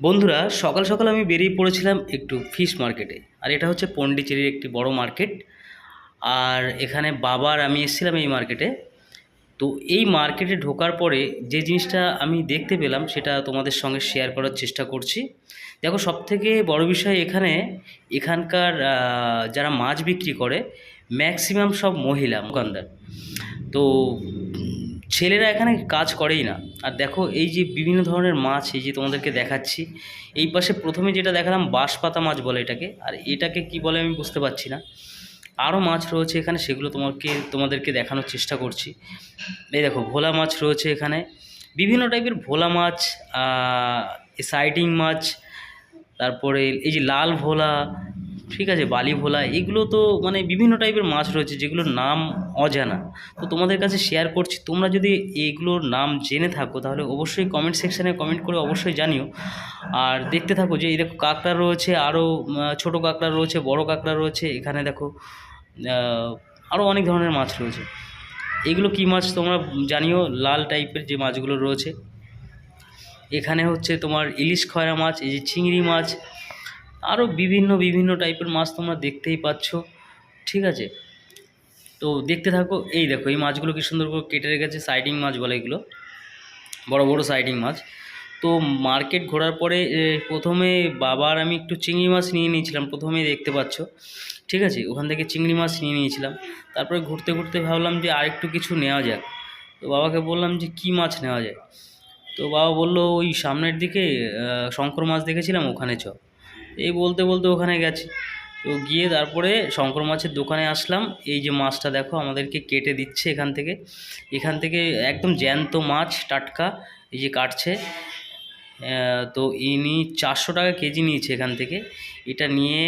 বন্ধুরা, সকাল সকাল আমি বেরিয়ে পড়েছিলাম একটু ফিশ মার্কেটে আর এটা হচ্ছে পন্ডিচেরির একটি বড় মার্কেট আর এখানে বাবার আমি এসেছিলাম এই মার্কেটে তো এই মার্কেটে ঢোকার পরে যে জিনিসটা আমি দেখতে পেলাম, সেটা তোমাদের সঙ্গে শেয়ার করার চেষ্টা করছি। দেখো, সবথেকে বড় বিষয় এখানে, এখানকার যারা মাছ বিক্রি করে ম্যাক্সিমাম সব মহিলা, দোকানদার। তো ছেলেরা এখানে কাজ করেই না। আর দেখো, এই যে বিভিন্ন ধরনের মাছ এই যে তোমাদেরকে দেখাচ্ছি, এই পাশে প্রথমে যেটা দেখালাম বাঁশপাতা মাছ বলে এটাকে, আর এটাকে কি বলে আমি বুঝতে পারছি না। আরও মাছ রয়েছে এখানে, সেগুলো তোমাকে, তোমাদেরকে দেখানোর চেষ্টা করছি। এই দেখো, ভোলা মাছ রয়েছে এখানে। বিভিন্ন টাইপের ভোলা মাছ সাইডিং মাছ, তারপরে এই যে লাল ভোলা ঠিক আছে, বালি ভোলা, এগুলো তো মানে বিভিন্ন টাইপের মাছ রয়েছে যেগুলোর নাম অজানা। তো তোমাদের কাছে শেয়ার করছি, তোমরা যদি এইগুলোর নাম জেনে থাকো, তাহলে অবশ্যই কমেন্ট সেকশানে কমেন্ট করে অবশ্যই জানিও। আর দেখতে থাকো যে, এই দেখো কাঁকড়া রয়েছে আরও ছোটো কাঁকড়া রয়েছে, বড় কাঁকড়া রয়েছে, এখানে দেখো আরও অনেক ধরনের মাছ রয়েছে। এগুলো কী মাছ তোমরা জানিও? লাল টাইপের যে মাছগুলো রয়েছে। এখানে হচ্ছে তোমার ইলিশ খয়রা মাছ, এই যে চিংড়ি মাছ আরও বিভিন্ন বিভিন্ন টাইপের মাছ তোমরা দেখতেই পাচ্ছ, ঠিক আছে? তো দেখতে থাকো, এই দেখো, এই মাছগুলো কি সুন্দর করে কেটে রেখেছে সাইডিং মাছ বলে এগুলো, বড় বড় সাইডিং মাছ। তো মার্কেট ঘোরার পরে প্রথমে বাবার আমি একটু চিংড়ি মাছ নিয়ে নিয়েছিলাম, প্রথমেই দেখতে পাচ্ছ, ঠিক আছে? ওখান থেকে চিংড়ি মাছ নিয়ে নিয়েছিলাম। তারপরে ঘুরতে ঘুরতে ভাবলাম যে আরেকটু কিছু নেওয়া যাক। তো বাবাকে বললাম যে কী মাছ নেওয়া যায়? তো বাবা বলল, ওই সামনের দিকে শঙ্কর মাছ দেখেছিলাম ওখানে চ। এই বলতে বলতে ওখানে গেছি। তো গিয়ে তারপরে শঙ্কর মাছের দোকানে আসলাম। এই যে মাছটা দেখো আমাদেরকে কেটে দিচ্ছে এখান থেকে। এখান থেকে একদম জ্যান্ত মাছ, টাটকা, এই যে কাটছে। তো ইনি চারশো টাকা কেজি নিয়েছে এখান থেকে। এটা নিয়ে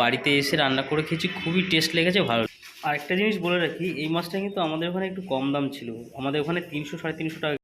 বাড়িতে এসে রান্না করে খেয়েছি। খুবই টেস্ট লেগেছে, ভালো। আরেকটা জিনিস বলে রাখি, এই মাছটা কিন্তু আমাদের ওখানে একটু কম দাম ছিল। আমাদের ওখানে তিনশো, সাড়ে তিনশো টাকা